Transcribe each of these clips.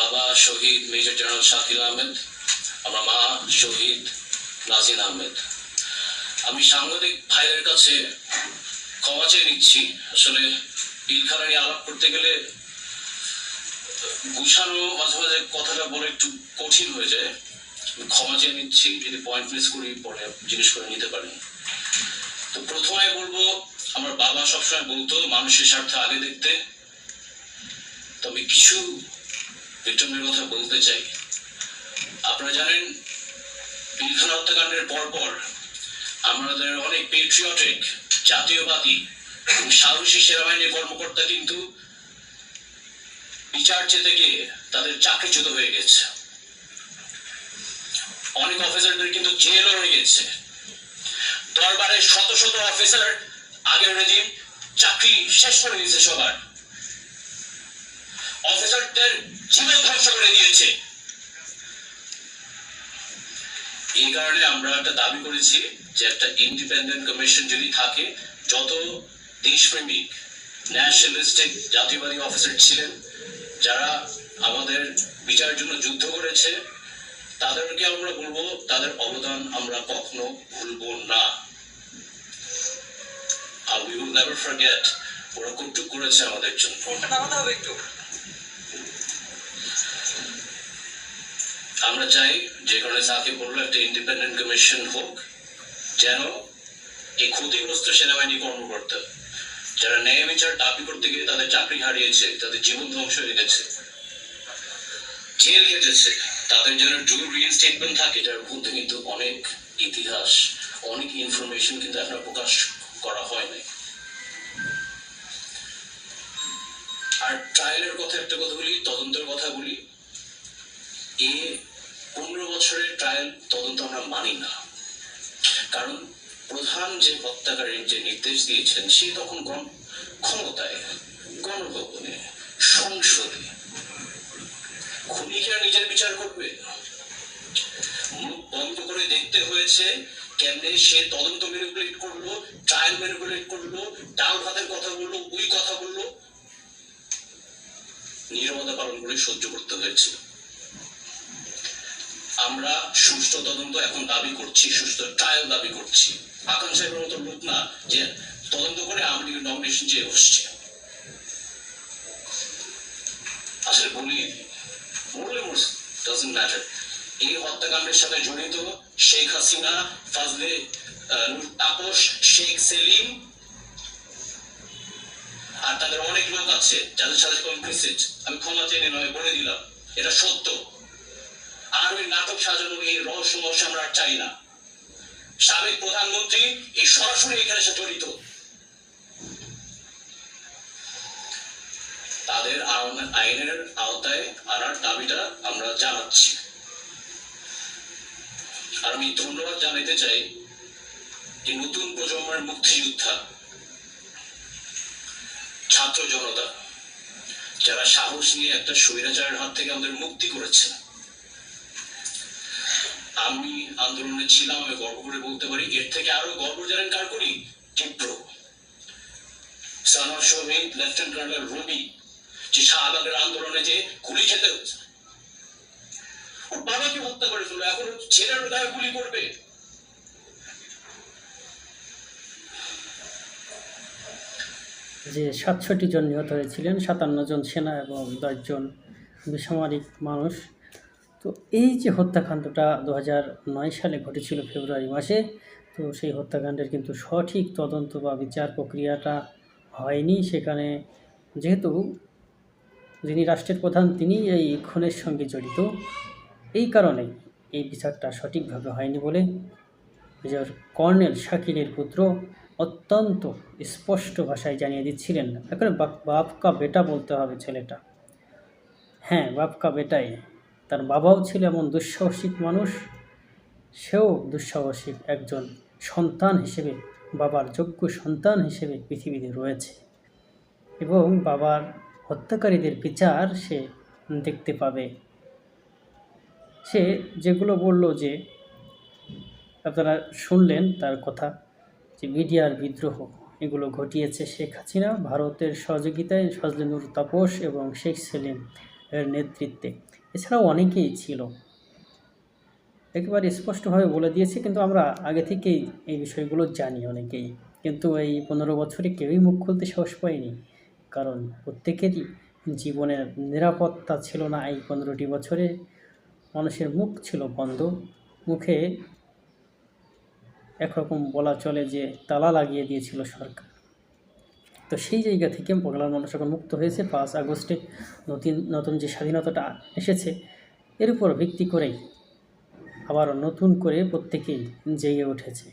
বাবা শহীদ major general Shakil Ahmed, আমার মা শহীদ নাজিন আহমেদ। আমি সাংবাদিক ভাইয়ের কাছে ক্ষমা চেয়ে নিচ্ছি। আসলে পিলখানা নিয়ে আলাপ করতে গেলে গুছানো মাঝে মাঝে কথাটা বলে একটু কঠিন হয়ে যায়। ক্ষমা চেয়ে নিচ্ছি, যদি পয়েন্ট মিস করি পরে জিজ্ঞেস করে নিতে পারেন তো প্রথমে বলব, আমার বাবা সবসময় বলতো, মানুষের স্বার্থ আগে দেখতে। তো আমি কিছু ভিক্টমের কথা বলতে চাই। আপনারা জানেন পিলখানা হত্যাকাণ্ডের পর পর আমাদের অনেক পেট্রিয়টিক জাতীয়বাদী সাহসী সেনাবাহিনীর কর্মকর্তা কিন্তু বিচার চেতে গিয়ে তাদের চাকরিচ্যুত হয়ে গেছে। অনেক অফিসারদের কিন্তু জেলও হয়ে গেছে। দরবারে শত শত অফিসার আগের রেজিম চাকরি শেষ করে দিয়েছে সবার। অফিসারদের জীবন ধ্বংস করে দিয়েছে। এই কারণে আমরা একটা দাবি করেছি যে একটা ইন্ডিপেন্ডেন্ট কমিশন যদি থাকে, যত দেশপ্রেমিক ন্যাশনালিস্টিক জাতীয়বাদী অফিসার ছিলেন, যারা আমাদের বিচারের জন্য যুদ্ধ করেছে, তাদেরকে আমরা বলব, তাদের অবদান আমরা কখনো ভুলবো না। আর উই উইল নেভার ফরগেট ওরা কটুক করেছে আমাদের জন্য। হবে একটু। আমরা চাই যে কারণে সাকিব বলল, একটা ইন্ডিপেন্ডেন্ট কমিশন হোক, যেন এই ক্ষতিগ্রস্ত সেনাবাহিনী কর্মকর্তা, যারা ন্যায় বিচার দাবি করতে গিয়ে তাদের চাকরি হারিয়েছে, তাদের জীবন ধ্বংস হয়ে গেছে, জেল খেটেছে, তাদের যেন ড্রু রিইনস্টেটমেন্ট থাকে, যার মধ্যে কিন্তু অনেক ইতিহাস, অনেক ইনফরমেশন কিন্তু এখনও প্রকাশ করা হয় নাই। আর ট্রায়ালের কথা একটা কথা বলি, তদন্তের কথা বলি, এ বছরের ট্রায়াল তদন্ত আমরা মানি না। কারণ প্রধান যে হত্যাকারীর যে নির্দেশ দিয়েছেন, সে তখন গণ ক্ষমতায়, গণভবনে, সংসদে। খুনিকেরা নিজের বিচার করবে। মুখ বন্ধ করে দেখতে হয়েছে কেমনে সে তদন্ত ম্যানিপুলেট করল ট্রায়াল ম্যানিপুলেট করল, ডাল ভাতের কথা বলল, ওই কথা বলল। নীরবতা পালন করে সহ্য করতে হয়েছে। আমরা সুষ্ঠু তদন্ত এখন দাবি করছি, সুষ্ঠু ট্রায়াল দাবি করছি। আকাঙ্ক্ষা সাহেবের মতো লোক না যে তদন্ত করে আওয়ামী লীগের নমিনেশন চেয়ে বসছে। আসলে বলি মরলে ডাজন্ট ম্যাটার এই হত্যাকাণ্ডের সাথে জড়িত শেখ হাসিনা, ফাজলে তাপস, শেখ সেলিম আর তাদের অনেক লোক আছে যাদের সাথে কমপ্লিসিট আমি ক্ষমা চেয়ে নয় বলে দিলাম, এটা সত্য। আর ওই নাটক সাজানো এই রহস্য মহস্য আমরা চাই না। সাবেক প্রধানমন্ত্রী এই সরাসরি এখানে এসে জড়িত। তাদের আইনের আওতায় আনার দাবিটা আমরা জানাচ্ছি। আর আমি ধন্যবাদ জানাতে চাই এই নতুন প্রজন্মের মুক্তিযোদ্ধা, ছাত্র জনতা, যারা সাহস নিয়ে একটা স্বৈরাচারের হাত থেকে আমাদের মুক্তি করেছে। আমি আন্দোলনে ছিলাম, আমি গর্ব করে বলতে পারি। এর থেকে আরও গর্ব জানেন কার করি? তীব্র। সানোয়ার শহীদ লেফটেন্যান্ট কর্নেল রবি, যে শাহবাগের আন্দোলনে যে গুলি খেতে হচ্ছে। বাবাকে হত্যা করে এখন ছেলের গায়ে গুলি করবে। যে সাতষট্টি জন নিহত হয়েছিলেন, সাতান্ন জন সেনা এবং দশজন বেসামরিক মানুষ। তো এই যে হত্যাকাণ্ডটা দু নয় সালে ঘটেছিল ফেব্রুয়ারি মাসে, তো সেই হত্যাকাণ্ডের কিন্তু সঠিক তদন্ত বা বিচার প্রক্রিয়াটা হয়নি। সেখানে যেহেতু যিনি রাষ্ট্রের প্রধান তিনি এই খুনের সঙ্গে জড়িত। এই কারণে এই বিচারটা সঠিকভাবে হয়নি বলে মেজর কর্নেল শাকিলের পুত্র অত্যন্ত স্পষ্ট ভাষায় জানিয়ে দিচ্ছিলেন, এখানে বাপ- বাপকা বেটা বলতে হবে ছেলেটা। হ্যাঁ বাপকা বেটাই। তার বাবাও ছিল এমন দুঃসাহসিক মানুষ। সেও দুঃসাহসিক একজন সন্তান হিসেবে, বাবার যোগ্য সন্তান হিসেবে পৃথিবীতে রয়েছে। এবং বাবার হত্যাকারীদের বিচার সে দেখতে পাবে। সে যেগুলো বলল যে আপনারা শুনলেন তার কথা, যে মিডিয়ার বিদ্রোহ, এগুলো ঘটিয়েছে শেখ হাসিনা, ভারতের সহযোগিতায় সজলেনুর তাপস এবং শেখ সেলিম। এর নেতৃত্বে। এছাড়াও অনেকেই ছিল। একেবারে স্পষ্টভাবে বলে দিয়েছে, কিন্তু আমরা আগে থেকেই এই বিষয়গুলো জানি অনেকেই। কিন্তু এই পনেরো বছরে কেউই মুখ খুলতে সাহস পায়নি। কারণ প্রত্যেকেরই জীবনের নিরাপত্তা ছিল না এই পনেরোটি বছরে। মানুষের মুখ ছিল বন্ধ। মুখে একরকম বলা চলে যে তালা লাগিয়ে দিয়েছিল সরকার। তো সেই জায়গা থেকে বাংলার মানুষ এখন মুক্ত হয়েছে। পাঁচ আগস্টে নতুন নতুন যে স্বাধীনতাটা এসেছে, এর উপর ভিত্তি করেই আবার নতুন করে প্রত্যেকেই জেগে উঠেছে।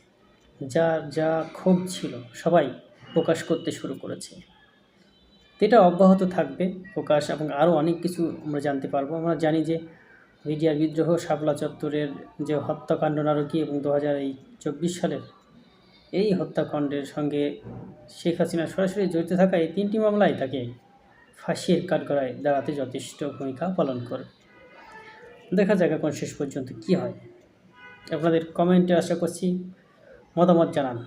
যা যা ক্ষোভ ছিল, সবাই প্রকাশ করতে শুরু করেছে। এটা অব্যাহত থাকবে, প্রকাশ এবং আরও অনেক কিছু আমরা জানতে পারব। আমরা জানি যে মিডিয়ার বিদ্রোহ, শাপলা চত্বরের যে হত্যাকাণ্ড নারকী এবং দু হাজার এই চব্বিশ সালের এই হত্যাকাণ্ডের সঙ্গে শেখ হাসিনা সরাসরি জড়িত থাকা এই তিনটি মামলায় তাকে ফাঁসির কাঠগড়ায় দাঁড়াতে যথেষ্ট ভূমিকা পালন করে, দেখা যাক এখন শেষ পর্যন্ত কি হয়। আপনাদের কমেন্টে আশা করছি মতামত জানান।